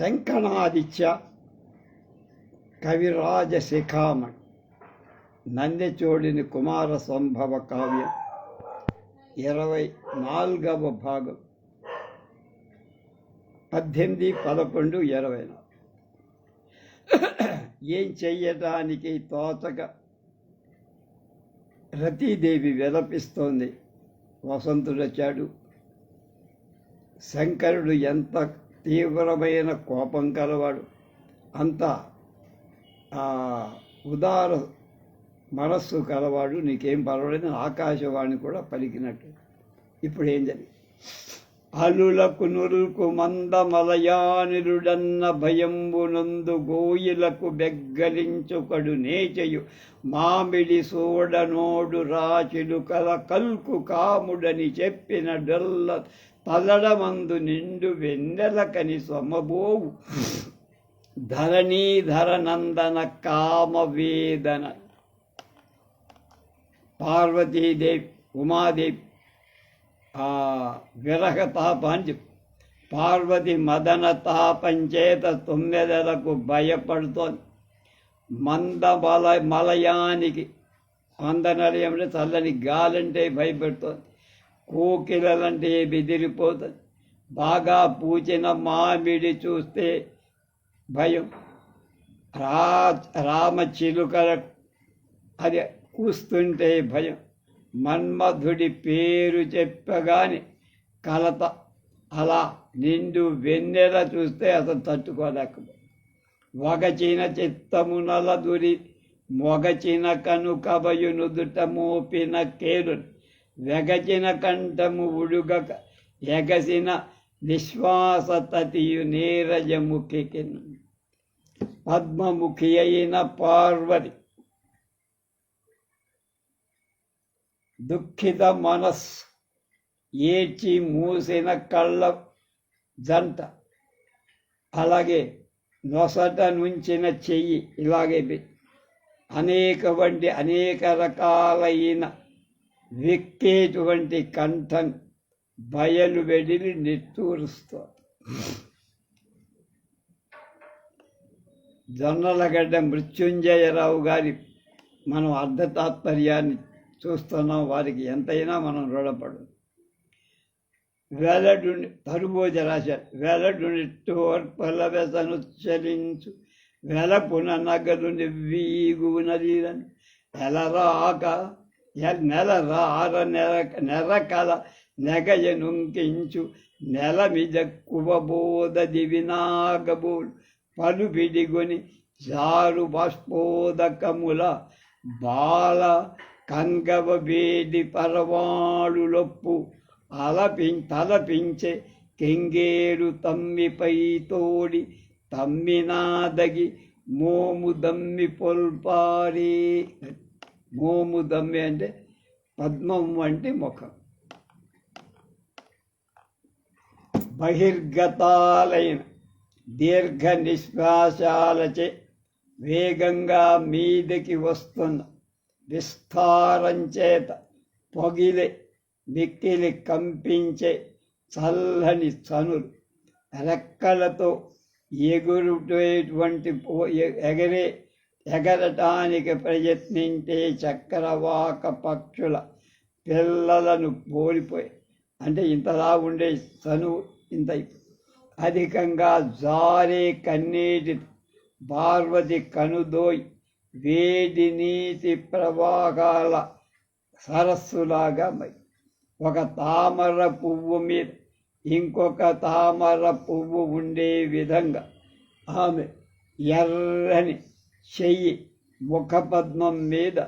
టెంకణాదిత్య కవిరాజ శిఖామణి నందిచోడిని కుమార సంభవ కావ్యం ఇరవై నాలుగవ భాగం పద్దెనిమిది పదకొండు ఇరవై ఏం చెయ్యటానికి తోచక రతీదేవి విలపిస్తోంది. వసంతుడు వచ్చాడు శంకరుడు ఎంత తీవ్రమైన కోపం కలవాడు. అంత ఉదార మనస్సు కలవాడు. నీకేం పర్వాలేదు ఆకాశవాణి కూడా పలికినట్టు. ఇప్పుడు ఏం జరిగింది? అలులకు నురుకు మందమలయానిరుడన్న భయంబునందు గోయిలకు బెగ్గలించుకడు నేచయు. మామిడి సోడనోడు రాచిలు కల కల్కు కాముడని చెప్పిన డొల్ల తలడమందు నిండు వెన్నెలకని సొమ్మబోవు ధరణీధర నందన కామవేదన పార్వతీదేవి ఉమాదేవి ఆ విరహ తాపాన్ని పార్వతి మదన తాపంచేత తొమ్మిదలకు భయపడుతోంది. మంద మల మలయానికి మందనలయం చల్లని గాలంటే భయపెడుతోంది. కోకిలలంటే బెదిరిపోతుంది. బాగా పూచిన మామిడి చూస్తే భయం. రా రామ చిలుకల అది కూస్తుంటే భయం. మన్మధుడి పేరు చెప్పగానే కలత అలా నిండు వెన్నెల చూస్తే అతను తట్టుకోలేక వగచిన చిత్తమునల దురి మొగచిన కనుక కబయు నుదుట మోపిన కేలు వెగచిన కంఠము ఉడుగక ఎగసిన విశ్వాస తతియు నీరజముఖికి పద్మముఖి అయిన పార్వతి దుఃఖిత మనస్సు ఏడ్చి మూసిన కళ్ళ జంట అలాగే నొసట నుంచిన చెయ్యి ఇలాగే అనేక వంటి అనేక రకాలైన వెక్కేటువంటి కంఠం బయలు వెడిలి నిట్టూరుస్తోంది జొన్నలగడ్డ మృత్యుంజయరావు గారి మనం అర్ధ తాత్పర్యాన్ని చూస్తున్నాం వారికి ఎంతైనా మనం రుణపడు వెలడు తరుబోజ రాశారు వెలడు నిట్టోర్పల చలించు వెలపున నగలు నివ్వీగునదీరని ఎలరాక నెల రార నెల నెరకల నెగయనుంకించు నెల కువబోధ దివినాగబోలు పలు పిడిగొని జారు బాష్పోదకముల బాల కంగవ వేడి పరవాళులొప్పు అలపి తలపించే కెంగేరు తమ్మిపై తోడి తమ్మినాదగి మోము దమ్మి పొల్పారి. మోము దమ్మి అంటే పద్మం వంటి ముఖం. బహిర్గతాలైన దీర్ఘ నిశ్వాసాలచే వేగంగా మీదకి వస్తున్న విస్తారం చేత పొగిలే మిక్కిలి కంపించే చల్లని చనులు రెక్కలతో ఎగురుటేటువంటి పో- ఎగరే ఎగరటానికి ప్రయత్నించే చక్రవాక పక్షుల పిల్లలను పోలిపోయి అంటే ఇంతలా ఉండే చనువు ఇంత అధికంగా జారే కన్నీటి పార్వతి కనుదోయ్ వేడి నీటి ప్రవాహాల సరస్సులాగా మరి. ఒక తామర పువ్వు మీద ఇంకొక తామర పువ్వు ఉండే విధంగా ఆమె ఎర్రని చెయ్యి. ముఖపద్మం మీద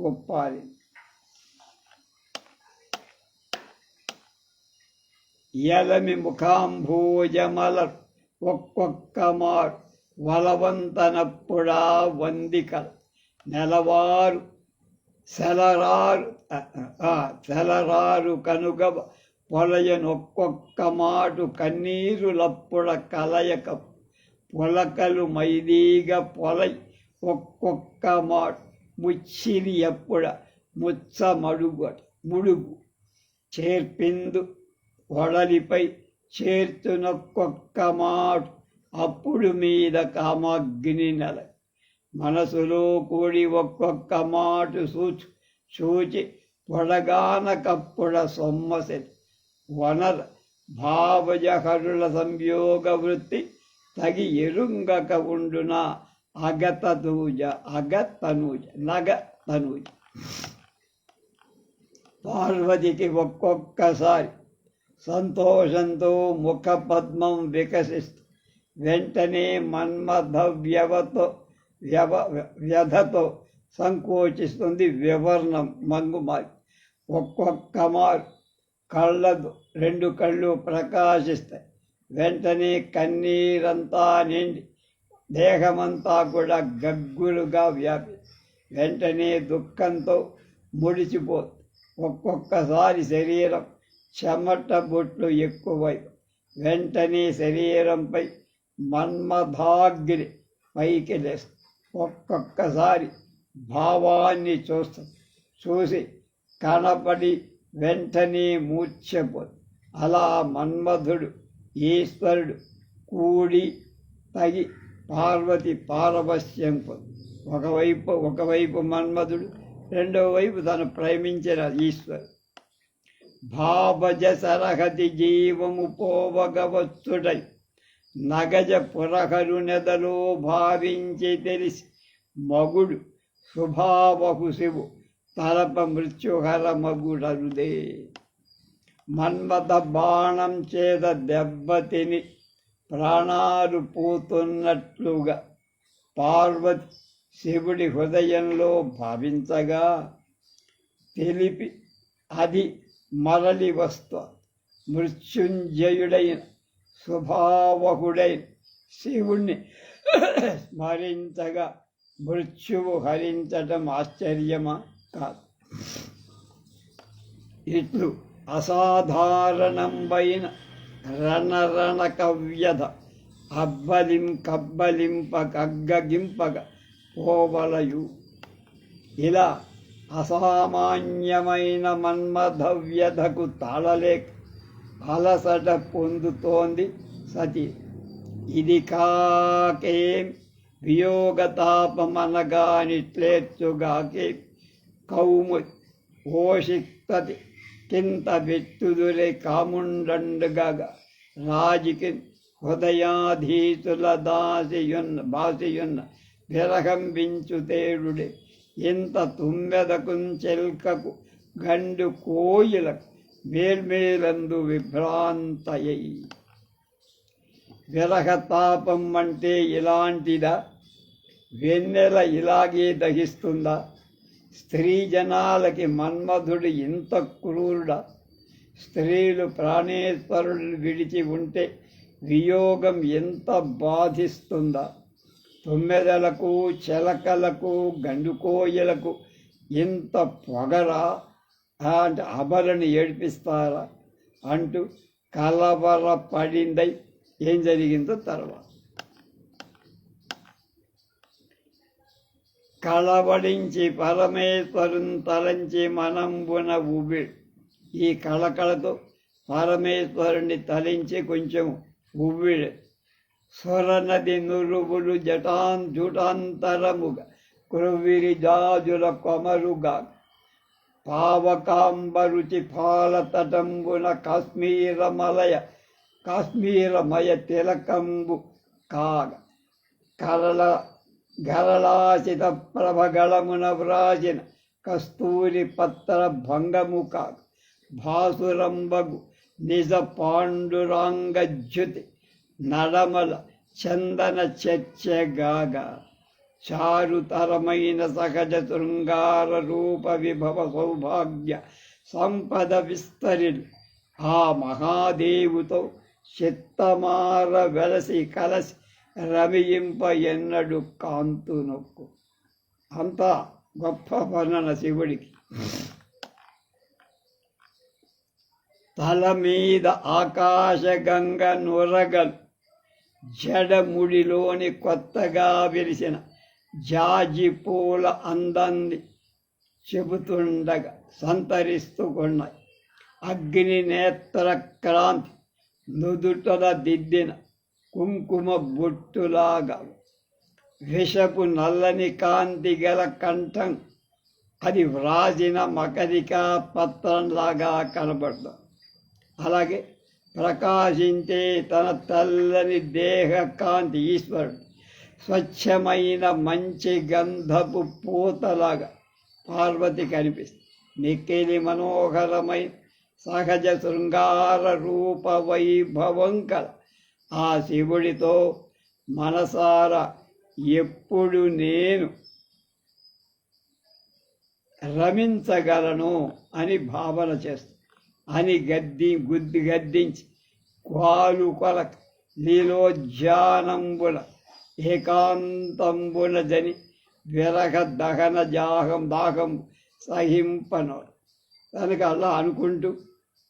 ఒప్పాలి. ఎలమి ముఖాంభోజమల ఒక్కొక్క మారు. వలవంతనప్పుడా వందిక. నెలవారు సెలరారు సెలరారు కనుగవ. పొలయనొక్కొక్క మాటు కన్నీరులప్పుడ కలయక పొలకలు మైదీగ పొలై ఒక్కొక్క మాటు ముచ్చిరి ఎప్పుడ ముచ్చ మడుగు ముడుగు. చేర్పిందు వడలిపై చేర్చునొక్కొక్క మాటు అప్పుడు మీద కామగ్ని నెల. మనసులో కూడి ఒక్కొక్క మాట సూచు చూచి పొడగానకప్పుడ సొమ్మసి వనర భావజహరుల సంయోగ వృత్తి తగి ఎరుంగక ఉండున అగత తూజ అగతనూజ నగ తనూజ పార్వతికి ఒక్కొక్కసారి సంతోషంతో ముఖ పద్మం వికసిస్తూ వెంటనే మన్మథ వ్యవతో వ్యవ వ్యధతో సంకోచిస్తుంది వివర్ణం మంగుమారి ఒక్కొక్క మారు కళ్ళదు రెండు కళ్ళు ప్రకాశిస్తాయి. వెంటనే కన్నీరంతా నిండి దేహమంతా కూడా గగ్గులుగా వ్యాపి వెంటనే దుఃఖంతో ముడిచిపో ఒక్కొక్కసారి శరీరం చెమట బొట్లు ఎక్కువై వెంటనే శరీరంపై మన్మధాగ్ని పైకి లేస్తుంది ఒక్కొక్కసారి భావాన్ని చూస్తాం చూసి కనపడి వెంటనే మూర్చపోతుంది అలా మన్మధుడు ఈశ్వరుడు కూడి తగి పార్వతి పారవశ్యం ఒకవైపు ఒకవైపు మన్మధుడు రెండవ వైపు తను ప్రేమించిన ఈశ్వరుడు. భావజ సరహతి జీవము పోవగవచ్చుడై నగజ పురహరు నెదలో భావించి తెలిసి మగుడు శుభావహు శివు తలప మృత్యుహర మగుడరుదే. మన్మథ బాణం చేత దెబ్బతిని ప్రాణాలు పోతున్నట్లుగా పార్వతి శివుడి హృదయంలో భావించగా తెలిపి అది మరలి వస్తు మృత్యుంజయుడైన స్వభావకుడైన శివుణ్ణి స్మరించగా మృత్యువు హరించటం ఆశ్చర్యమా కాదు. ఇట్లు అసాధారణంబైన రణరణ కవ్యధ అబ్బలిం కబ్బలింప కగ్గగింపగ పోవలయు. ఇలా అసామాన్యమైన మన్మధవ్యధకు తాళలేక అలసట పొందుతోంది సతి. ఇది కాకేం వియోగతాపమనగానిట్లేచ్చుగాకే కౌము ఓషిక్తతి కింత వెత్తుదులే కాముండండుగా రాజుకి హృదయాధీతుల దాసియున్న బాసియున్న విరహంబించుతేడుడే ఇంత తుమ్మెదకుంచెల్కకు గండు కోయిలకు మేల్మేలందు విభ్రాంతయ్యి. విరహతాపం అంటే ఇలాంటిదా? వెన్నెల ఇలాగే దహిస్తుందా? స్త్రీ జనాలకి మన్మధుడు ఇంత క్రూరుడా. స్త్రీలు ప్రాణేశ్వరుడు విడిచి ఉంటే వియోగం ఎంత బాధిస్తుందా? తొమ్మెదలకు చెలకలకు గండుకోయలకు ఇంత పొగరా? అంటే అబలను ఏడిపిస్తారా? అంటూ కలవర పడిందై ఏం జరిగిందో తర్వాత. కళవడించి పరమేశ్వరుని తలంచి మనంబున ఉబి. ఈ కళకళతో పరమేశ్వరుని తలించి కొంచెం ఉవ్విడి స్వరనది నురువులు జటాన్ జుటాంతరముగా క్రొవ్విరి జాజుల కొమరుగా. పావకాంబరుచి పాలతటంబున కాశ్మీరమలయ కాశ్మీరమయ తిలకంబు కాగ. కరళ గరళాసిత ప్రభగళమున వ్రాసిన కస్తూరి పత్ర భంగము కాగ భాసురంబగు నిజ పాండురాంగజ్యుతి నడమల చందన చర్చగాగా చారుతరమైన సహజ శృంగార రూప విభవ సౌభాగ్య సంపద విస్తరిల్ ఆ మహాదేవుతో చిత్తమార వెలసి కలసి రమియింప ఎన్నడు కాంతు నొక్కు. అంతా గొప్ప వర్ణన శివుడికి. తల మీద ఆకాశగంగ నొరగలు జడముడిలోని కొత్తగా విరిసిన జాజి పూల అందాన్ని చెబుతుండగా సంతరిస్తుకున్నాయి అగ్ని నేత్ర క్రాంతి నుదుటల దిద్దిన కుంకుమ బొట్టులాగా విషపు నల్లని కాంతి గల కంఠం. అది వ్రాసిన మకరికా పత్రంలాగా కనబడుతుంది అలాగే ప్రకాశించే తన తల్లని దేహ కాంతి ఈశ్వరుడు. స్వచ్ఛమైన మంచి గంధపు పూతలాగా పార్వతి కనిపిస్తుంది. మిక్కిలి మనోహరమైన సహజ శృంగార రూప వైభవం కల ఆ శివుడితో మనసార ఎప్పుడు నేను రమించగలను అని భావన చేస్తా అని గద్ది గుద్ది గద్దించి క్వాలు కొలక లీలోజ్జానంబున ఏకాంతంబున జని విరగ దహన జాహం దాహం సహింపను కనుక అలా అనుకుంటూ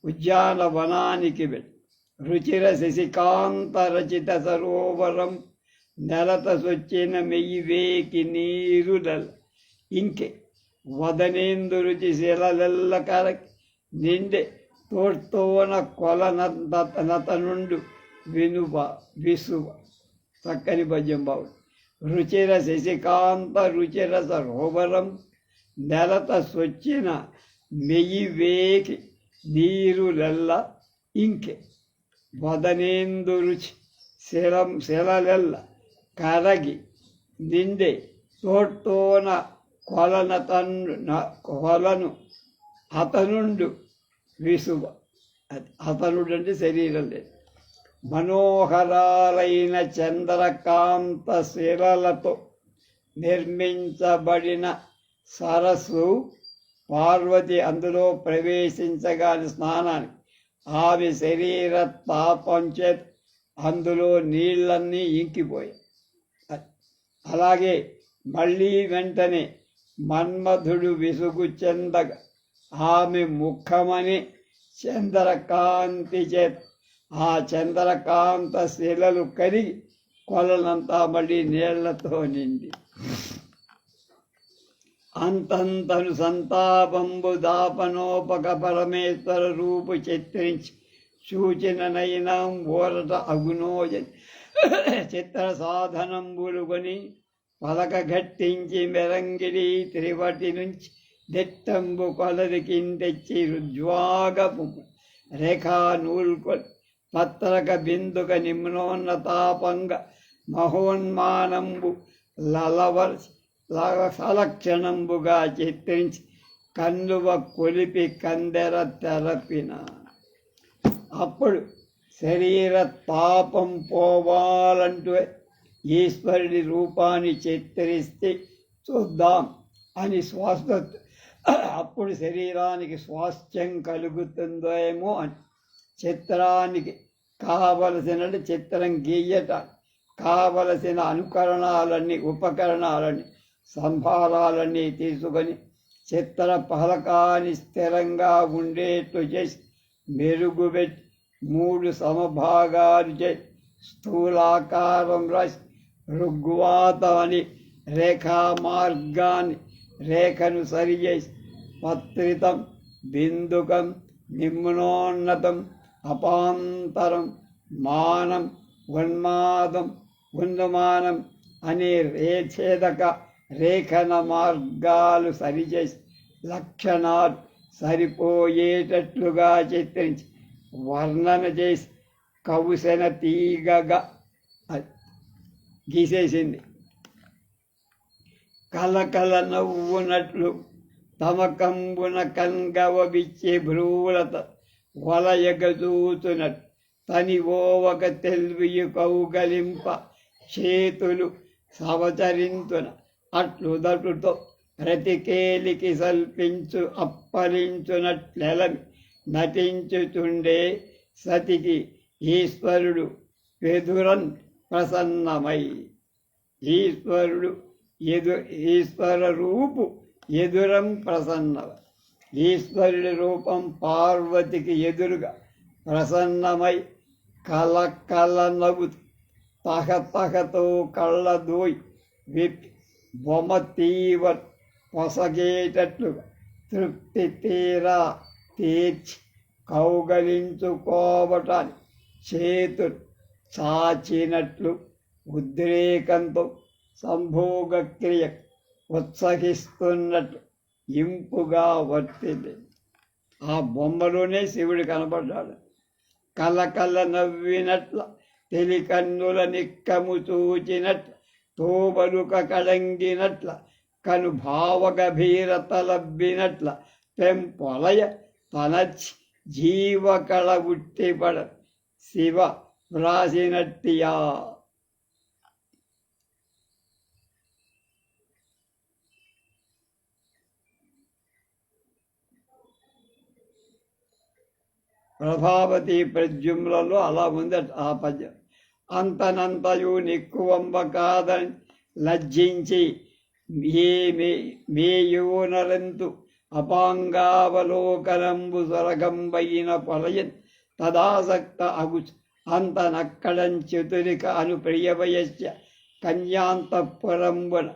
ఉద్యానవనానికి వెళ్ళి. రుచిర శశికాంతరచిత సరోవరం నెలత సొచ్చిన మెయ్యి వేకి నీరులల్ ఇంకే వదనేందు రుచి శిలలెల్ల కరకి నిండె తోడ్తోన కొలనత నుండు వినువ విసువ. చక్కని భజ్యం బాబు. రుచిర శశికాంత రుచిర సరోవరం నెలత సొచ్చిన మెయ్యి వేకి నీరులెల్ల ఇంకే వదనేందు రుచి శిలం శిలలెల్ల కరగి నిండే తోటోన కొలన తన్ను కొలను అతనుండు విసువ అది అతనుడు అంటే శరీరం లేదు మనోహరాలైన చంద్రకాంత శిలలతో నిర్మించబడిన సరస్సు పార్వతి అందులో ప్రవేశించగాని స్నానానికి ఆమె శరీర తాపం చేత అందులో నీళ్ళన్నీ ఇంకిపోయాయి. అలాగే మళ్ళీ వెంటనే మన్మధుడు విసుగు చెందగ ఆమె ముఖమని చంద్రకాంతి చేత ఆ చంద్రకాంత శిలలు కరిగి కొలనంతా మళ్ళీ నీళ్ళతో నిండి అంతంతను సంతాపంబు దాపనోపక పరమేశ్వర రూపు చిత్రించి సూచననైనం ఓరట అగునోజ చిత్ర సాధనం కొని పలక గట్టించి మెరంగిడి త్రివటి నుంచి దిట్టంబు కొలదికింతెచ్చి రుజ్వాగపు రేఖా నూల్కొ పత్రక బిందుక నిమ్నోన్నతాపంగ మహోన్మానంబు లలవర్చి సలక్షణంబుగా చిత్రించి కన్నువ కొలిపి కందెర తెరపిన. అప్పుడు శరీర తాపం పోవాలంటూ ఈశ్వరుడి రూపాన్ని చిత్రిస్తే చూద్దాం అని శ్వాస అప్పుడు శరీరానికి స్వాస్థ్యం కలుగుతుందో ఏమో అని. చిత్రానికి కావలసిన చిత్రం గీయట. కావలసిన అనుకరణాలన్నీ ఉపకరణాలన్నీ సంభారాలన్నీ తీసుకొని చిత్ర పలకాన్ని స్థిరంగా ఉండేట్టు చేసి మెరుగుపెట్టి మూడు సమభాగాలు చేసి స్థూలాకారం రాసి ఋగ్వాతాన్ని రేఖా మార్గాన్ని రేఖను సరిచేసి పత్రితం బిందుకం నిమ్నోన్నతం అపాంతరం మానం ఉన్మాదం ఉన్నమానం అనే రేఛేదక రేఖన మార్గాలు సరిచేసి లక్షణాలు సరిపోయేటట్లుగా చిత్రించి వర్ణన చేసి కౌశన తీగగా గీసేసింది. కలకల నవ్వునట్లు తమకంబున కంగవబిచ్చే భ్రూలత వలయగదూతునట్టు తని ఓవక తెల్వియు కౌగలింప చేతులు సవచరింతున అట్లు దటుతో రతికేలికి సల్పించు అప్పలించునట్లెలమి నటించుచుండే సతికి ఈశ్వరుడు వెదురన్ ప్రసన్నమై. ఈశ్వరుడు ఎదు ఈశ్వర రూపు ఎదురం ప్రసన్నవ. ఈశ్వరుడి రూపం పార్వతికి ఎదురుగా ప్రసన్నమై కల కల నవ్వుతూ తహ తహతో కళ్ళ దోయి విప్పి బొమ్మ తీవ పొసగేటట్లు తృప్తి తీరా తీర్చి కౌగలించుకోవటాన్ని చేతులు చాచినట్లు ఉద్రేకంతో సంభోగక్రియ ఉత్సహిస్తున్నట్లు ఇంపుగా వర్తింది. ఆ బొమ్మలోనే శివుడు కనపడ్డాడు కలకల నవ్వినట్ల తెలికన్నుల నిక్కము చూచినట్లు తోబలుక కళంగినట్ల కను భావగభీరత లబ్బినట్ల పెంపొలయ తనచి జీవకళ ఉట్టిపడ శివ వ్రాసినట్టియా. ప్రభావతి ప్రజుమ్లలో అలా ఉంది ఆ పద్యం. అంతనంతయు నిక్కువంబ కాదని లజ్జించి మే మేయోనరంతు అపాంగావలోకనంబు సొరగంబైన పొలయన్ తదాసక్త అగు అంతనక్కడం చతురిక అను ప్రియవయస్య కన్యాంతపురంబున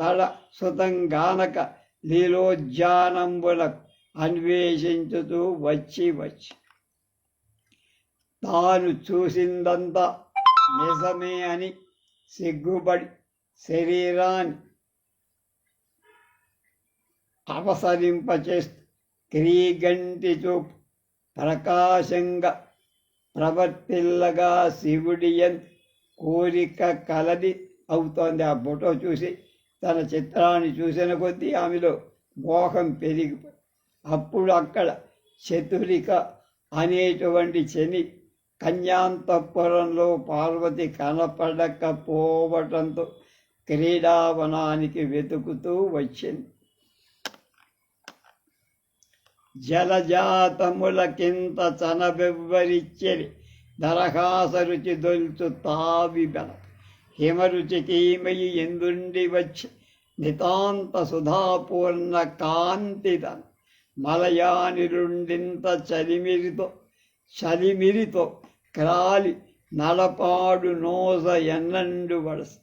తడ సుతంగానక లీలోజ్జానంబులకు అన్వేషించుతూ వచ్చి వచ్చి తాను చూసిందంతా నిజమే అని సిగ్గుపడి శరీరాన్ని అవసరింపచేస్తూ క్రీగంటి చూపు ప్రకాశంగా ప్రవర్తిల్లగా శివుడి కోరిక కలది అవుతోంది. ఆ ఫోటో చూసి తన చిత్రాన్ని చూసిన కొద్దీ ఆమెలో మోహం పెరిగిపోయి అప్పుడు అక్కడ చతురిక అనేటువంటి శని కన్యాంతపురంలో పార్వతి కనపడకపోవటంతో క్రీడావనానికి వెతుకుతూ వచ్చింది. జలజాతములకింత చనబెవ్వరిచ్చరి దరహాసరుచి దొల్చు తావిబెల హిమరుచికీమయి ఎందుండి వచ్చి నితాంత సుధాపూర్ణ కాంతిదన్ మలయానిరుండింత చలిమిరితో చలిమిరితో క్రాలి నడపాడు నోజ ఎన్నండు వడస.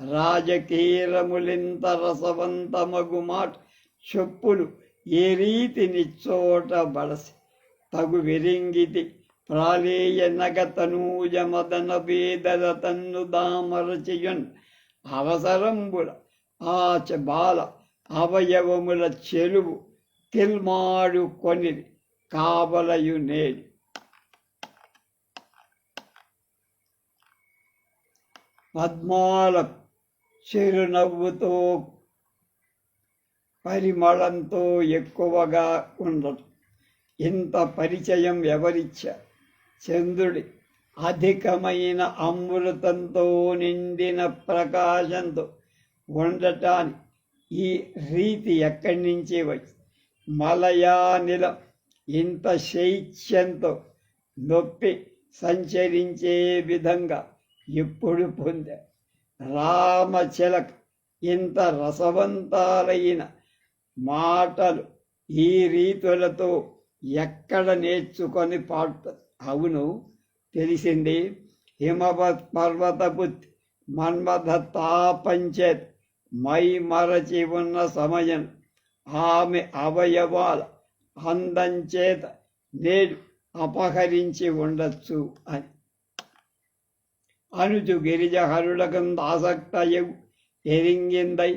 రాజకీరములింత రసవంతమగు మాట చెప్పులు ఏ రీతి నిచ్చోట బడసి. తగు విరింగితి ప్రాళేయ నగతనూజ మదన వేదల తన్ను దామరచియున్ అవసరంబుల ఆచ బాల అవయవముల చెలువు కిల్మాడు కొనిది కావలయు నేడు పద్మాల చిరునవ్వుతో పరిమళంతో ఎక్కువగా ఉండదు. ఇంత పరిచయం ఎవరిచ్చా? చంద్రుడి అధికమైన అమృతంతో నిండిన ప్రకాశంతో ఉండటాన్ని ఈ రీతి ఎక్కడి నుంచి వచ్చి మలయానిల ఇంత శైత్యంతో నొప్పి సంచరించే విధంగా ఎప్పుడు పొందా? రామచిలక ఇంత రసవంతాలైన మాటలు ఈ రీతులతో ఎక్కడ నేర్చుకొని పాడుతుంది అవును తెలిసింది. హిమవత్ పర్వతపుత్రి మన్మథ తాపంచేత్ మై మరచి ఉన్న సమయం. ఆమె అవయవాల అందం చేత నేడు అపహరించి ఉండొచ్చు అని. అనుచు గిరిజహరులకం ఆసక్తయు ఎరింగిందై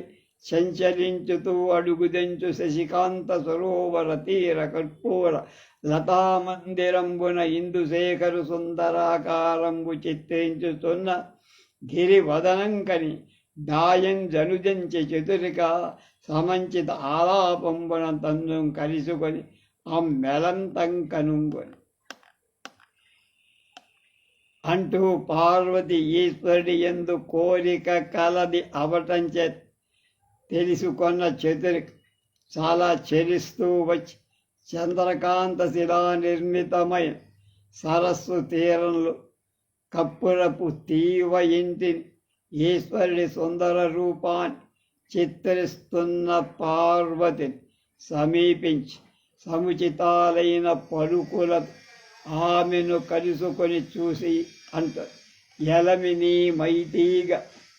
సంచరించుతూ అడుగుదెంచు శశికాంత సరోవర తీర కర్పూర లతామందిరంబున ఇందుశేఖరు సుందరాకారంబు చిత్రించుతున్న గిరివదనంకని దాయం జనుజంచి చతురిక సమంచిత ఆలాపంబున తన్ను కలుసుకొని ఆ మెలంతం కనుంగొని అంటూ పార్వతి ఈశ్వరుడి ఎందు కోరిక కలది అవటం చే తెలుసుకొన్న చతురిక చాలా చెరిస్తూ వచ్చి చంద్రకాంత శిలా నిర్మితమైన సరస్సు తీరంలో కప్పురపు తీవ ఇంటిని ఈశ్వరుడి సుందర రూపాన్ని చిత్రిస్తున్న పార్వతిని సమీపించి సముచితాలైన పలుకుల ఆమెను కలుసుకొని చూసి అంటారు. ఎలమిని మైతీగ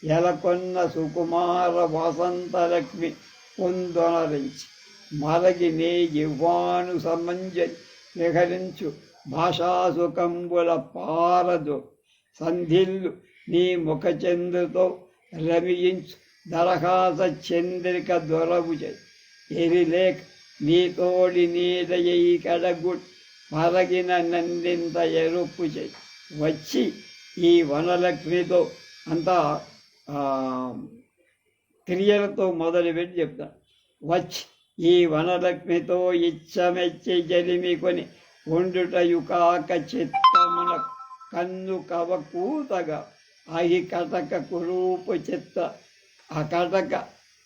ఎలకొన్న సుకుమార వసంతలక్ష్మి పొందొనరించి మరగి నే యువాను సమంజ విహరించు భాషాసుకంబుల పారదు సంధిల్లు నీ ముఖచంద్రుతో రమియించు దరహాస చంద్రిక దొరవు ఎరిలేక్ నీ తోడి నీదయ్యి కడగుడ్ మరగిన నందింత ఎరుపు చెయ్యి వచ్చి ఈ వనలక్ష్మితో అంతా క్రియలతో మొదలుపెట్టి చెప్తాను వచ్చి ఈ వనలక్ష్మితో ఇచ్చమెచ్చి జలిమి కొని వండుటయు కాక చిత్తమున కన్ను కవ కూతగా అహి కటక కురూపు చిత్త ఆ కటక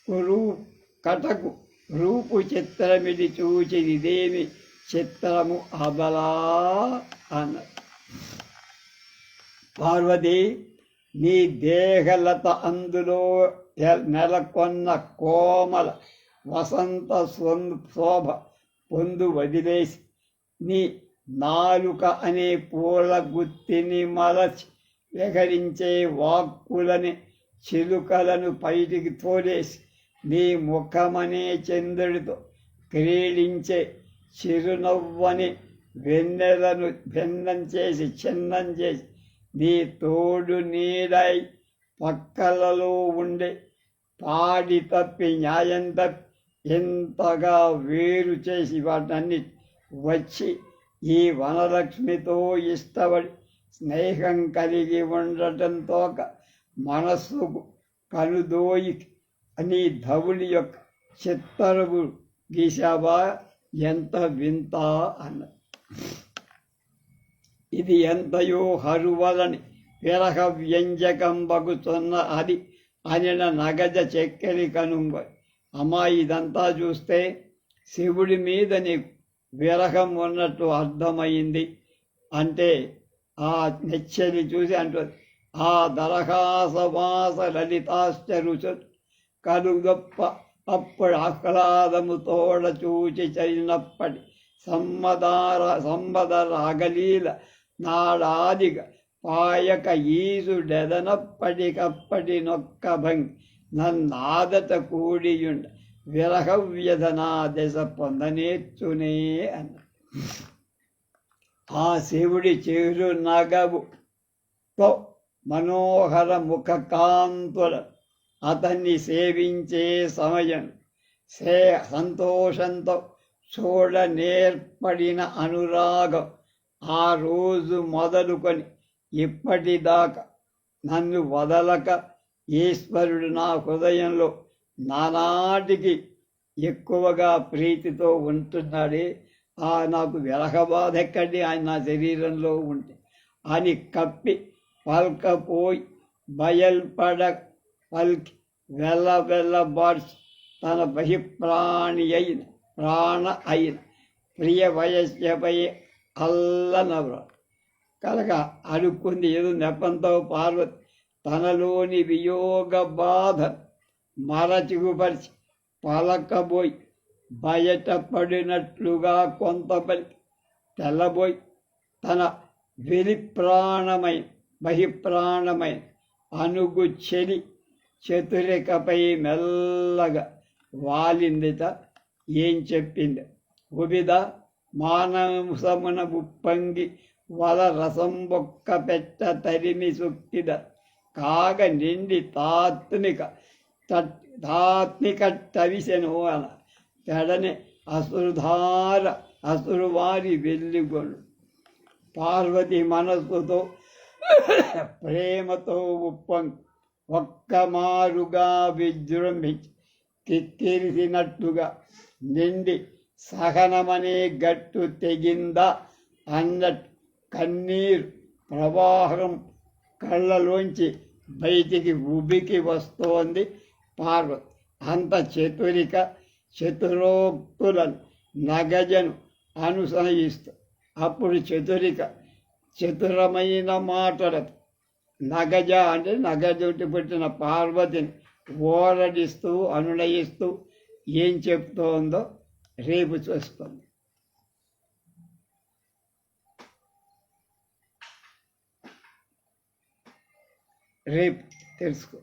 కురూ కటకు రూపు చిత్రమిది చూచిదిదేమి ఇదేమి చిత్రము అబలా అన్నారు పార్వతి నీ దేహలత అందులో నెలకొన్న కోమల వసంత శోభ పొందు వదిలేసి నీ నాలుక అనే పూల గుత్తిని మలచి వెహరించే వాక్కులని చిలుకలను పైటికి తోలేసి నీ ముఖమనే చంద్రుడితో క్రీడించే చిరునవ్వని వెన్నెలను భిన్నం చేసి చిన్నం చేసి నీ తోడు నీడై పక్కలలో ఉండే పాడి తప్పి న్యాయం తప్పి ఎంతగా వేరు చేసి వాటన్ని వచ్చి ఈ వనలక్ష్మితో ఇష్టపడి స్నేహం కలిగి ఉండటంతో మనస్సుకు కనుదోయి అని ధవుని యొక్క చిత్తరువు గీసావా ఎంత వింత అన్న ఇది ఎంతయో హరువలని విరహ వ్యంజకంబగుతున్న అది అనిన నగజ చెక్కని కనుంబ. అమ్మా ఇదంతా చూస్తే శివుడి మీద నీకు విరహం ఉన్నట్టు అర్థమైంది. అంటే ఆ నెచ్చలి చూసి అంటుంది ఆ దరహాసవాస లలితాశ్చరుచు కలుగొప్ప అప్పుడు ఆహ్లాదము తోడ చూచి చరినప్పటి సమ్మదార సంబద రాగలీల నాడాదిగ పాయక ఈసుడెదనప్పటికప్పటి నొక్క భంగి నన్నాదత కూడియుండ విరహ వ్యధనా దశ పొందనేచ్చునే అన్న. ఆ శివుడి చేరు నగవు మనోహర ముఖ కాంతుల అతన్ని సేవించే సమయం సే సంతోషంతో చూడ నేర్పడిన అనురాగం ఆ రోజు మొదలుకొని ఇప్పటిదాకా నన్ను వదలక ఈశ్వరుడు నా హృదయంలో నానాటికి ఎక్కువగా ప్రీతితో ఉంటున్నాడే. ఆ నాకు వెలహబాధ ఎక్కడి. ఆయన నా శరీరంలో ఉంటే అని కప్పి పల్కపోయి బయల్పడ పల్కి వెళ్ళ వెళ్ళబాడ్చి తన బహిప్రాణి అయిన ప్రాణ అయిన ప్రియ వయస్యపై అల్లనవ్ర కనుక అడుక్కుంది ఏదో నెపంతో పార్వతి తనలోని వియోగ బాధ మరచిగుపరిచి పలకబోయి బయట పడినట్లుగా కొంత పలికి తెల్లబోయి తన వెలిప్రాణమైన బహిప్రాణమైన అనుగు చెలి చతురికపై మెల్లగా వాలిందిట. ఏం చెప్పింది? ఉబిదా మానసమున ఉప్పంగి వల రసం బొక్క పెట్ట తరిమి సుక్తిద కాగ నిండి తాత్మిక తట్- తాత్మిక తవిసెను అన తెడని అసురుధార అసురువారి వెల్లిగొను. పార్వతి మనస్సుతో ప్రేమతో ఉప్పం ఒక్క మారుగా విజృంభించి కిక్కిరిసినట్టుగా నిండి సహనమనే గట్టు తెగిందా అన్నట్టు కన్నీరు ప్రవాహం కళ్ళలోంచి బయటికి ఉబికి వస్తోంది. పార్వతి అంత చతురిక చతురోక్తులను నగజను అనుసరిస్తూ అప్పుడు చతురిక చతురమైన మాటలతో నగజ అంటే నగజుటి పుట్టిన పార్వతిని ఓరడిస్తూ అనునయిస్తూ ఏం చెప్తోందో రేపు చూస్తాం. రేపు తెలుసుకో.